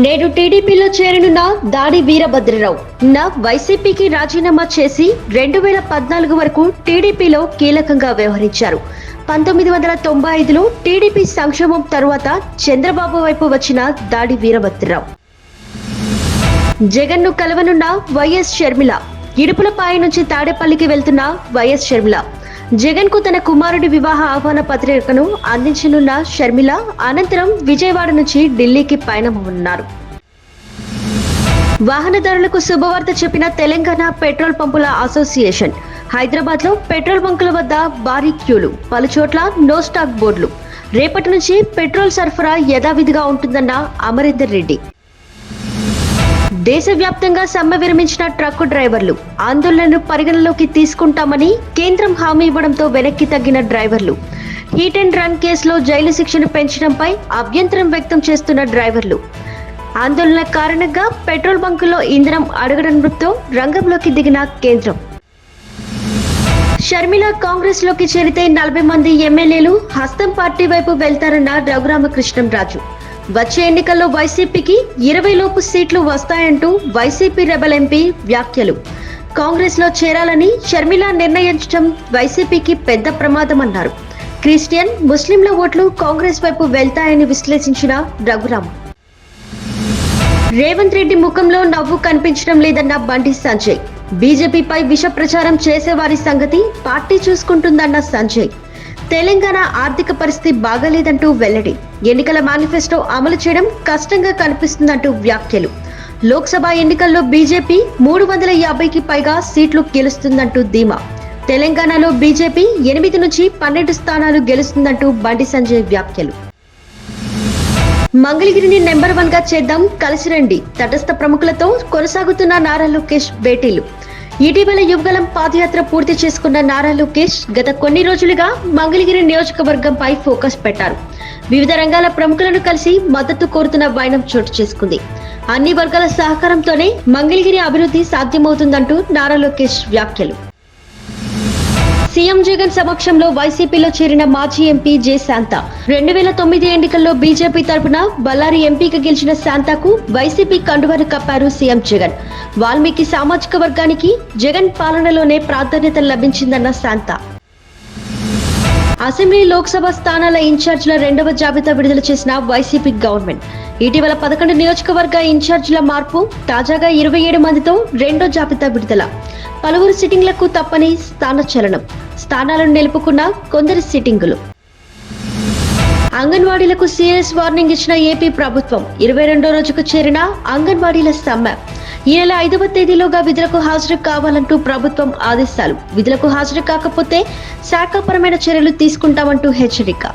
నేడు టీడీపీలో చేరనున్న దాడి వీరభద్రరావు. నా వైసీపీకి రాజీనామా చేసి రెండు వేల పద్నాలుగు వరకు టీడీపీలో కీలకంగా వ్యవహరించారు. పంతొమ్మిది వందల తొంభై ఐదులో టీడీపీ సంక్షేమం తరువాత చంద్రబాబు వైపు వచ్చిన దాడి వీరభద్రరావు. జగన్ను కలవనున్న వైఎస్ షర్మిల. ఇడుపులపాయ నుంచి తాడేపల్లికి వెళ్తున్న వైఎస్ షర్మిల. జగన్కు తన కుమారుడి వివాహ ఆహ్వాన పత్రికను అందించనున్న షర్మిల అనంతరం విజయవాడ నుంచి ఢిల్లీకి పయనమవున్నారు వాహనదారులకు శుభవార్త చెప్పిన తెలంగాణ పెట్రోల్ పంపుల అసోసియేషన్. హైదరాబాద్లో పెట్రోల్ బంకుల వద్ద భారీ క్యూలు పలుచోట్ల నో స్టాక్ బోర్డులు. రేపటి నుంచి పెట్రోల్ సరఫరా యథావిధిగా ఉంటుందన్న అమరీందర్ రెడ్డి. దేశవ్యాప్తంగా సమ్మె విరమించిన ట్రక్కు డ్రైవర్లు ఆందోళనను పరిగణలోకి తీసుకుంటామని కేంద్రం హామీ ఇవ్వడంతో వెనక్కి తగ్గిన డ్రైవర్లు. హీట్ అండ్ రన్ కేసులో జైలు శిక్షను పెంచడంపై అభ్యంతరం వ్యక్తం చేస్తున్న డ్రైవర్లు. ఆందోళన కారణంగా పెట్రోల్ బంకుల్లో ఇంధనం అడగడంతో రంగంలోకి దిగిన కేంద్రం. షర్మిల కాంగ్రెస్లోకి చేరితే నలభై మంది ఎమ్మెల్యేలు హస్తం పార్టీ వైపు వెళ్తారన్న రఘురామకృష్ణం రాజు వచ్చే ఎన్నికల్లో వైసీపీకి ఇరవై లోపు సీట్లు వస్తాయంటూ వైసీపీ రెబల్ ఎంపీ వ్యాఖ్యలు. కాంగ్రెస్లో చేరాలని షర్మిల నిర్ణయించడం వైసీపీకి పెద్ద ప్రమాదమన్నారు. క్రిస్టియన్ ముస్లింల ఓట్లు కాంగ్రెస్ వైపు వెళ్తాయని విశ్లేషించిన రఘురామ్. రేవంత్ రెడ్డి ముఖంలో నవ్వు కనిపించడం లేదన్న బండి సంజయ్. బీజేపీపై విష ప్రచారం చేసేవారి సంగతి పార్టీ చూసుకుంటుందన్న సంజయ్. తెలంగాణ ఆర్థిక పరిస్థితి బాగాలేదంటూ వెల్లడి. ఎన్నికల మేనిఫెస్టో అమలు చేయడం కష్టంగా కనిపిస్తుందంటూ వ్యాఖ్యలు. లోక్సభ ఎన్నికల్లో బీజేపీ మూడు వందల యాభైకి పైగా సీట్లు గెలుస్తుందంటూ ధీమా. తెలంగాణలో బీజేపీ ఎనిమిది నుంచి పన్నెండు స్థానాలు గెలుస్తుందంటూ బండి సంజయ్ వ్యాఖ్యలు. మంగళగిరిని నెంబర్ వన్గా చేద్దాం కలిసి రండి. తటస్థ ప్రముఖులతో కొనసాగుతున్న నారా లోకేష్ భేటీలు. ఇటీవల యువగలం పాదయాత్ర పూర్తి చేసుకున్న నారా లోకేష్ గత కొన్ని రోజులుగా మంగళగిరి నియోజకవర్గంపై ఫోకస్ పెట్టారు. వివిధ రంగాల ప్రముఖులను కలిసి మద్దతు కోరుతున్న వైనం చోటు చేసుకుంది. అన్ని వర్గాల సహకారంతోనే మంగళగిరి అభివృద్ధి సాధ్యమవుతుందంటూ నారా లోకేష్ వ్యాఖ్యలు. సీఎం జగన్ సమక్షంలో వైసీపీలో చేరిన మాజీ ఎంపీ జె శాంత. రెండు వేల తొమ్మిది ఎన్నికల్లో బీజేపీ తరపున బళ్ళారి ఎంపీగా గెలిచిన శాంతకు వైసీపీ కండువను కప్పారు సీఎం జగన్. వాల్మీకి సామాజిక వర్గానికి జగన్ పాలనలోనే ప్రాధాన్యత లభించిందన్న శాంత. అసెంబ్లీ లోక్సభ స్థానాల ఇన్ఛార్జీల రెండవ జాబితా విడుదల చేసిన వైసీపీ గవర్నమెంట్. ఇటీవల పదకొండు నియోజకవర్గ ఇన్ఛార్జీల మార్పు తాజాగా ఇరవై ఏడు మందితో రెండో జాబితా విడుదల. పలువురు సిట్టింగ్లకు తప్పని స్థాన చలనం. స్థానాలను నిలుపుకున్న కొందరి సిట్టింగులు. అంగన్వాడీలకు సీరియస్ వార్నింగ్ ఇచ్చిన ఏపీ ప్రభుత్వం ఇరవై రెండో రోజుకు చేరిన అంగన్వాడీల సమ్మె. ఈ నెల ఐదవ తేదీలోగా విధులకు హాజరు కావాలంటూ ప్రభుత్వం ఆదేశాలు. విధులకు హాజరు కాకపోతే శాఖాపరమైన చర్యలు తీసుకుంటామంటూ హెచ్చరిక.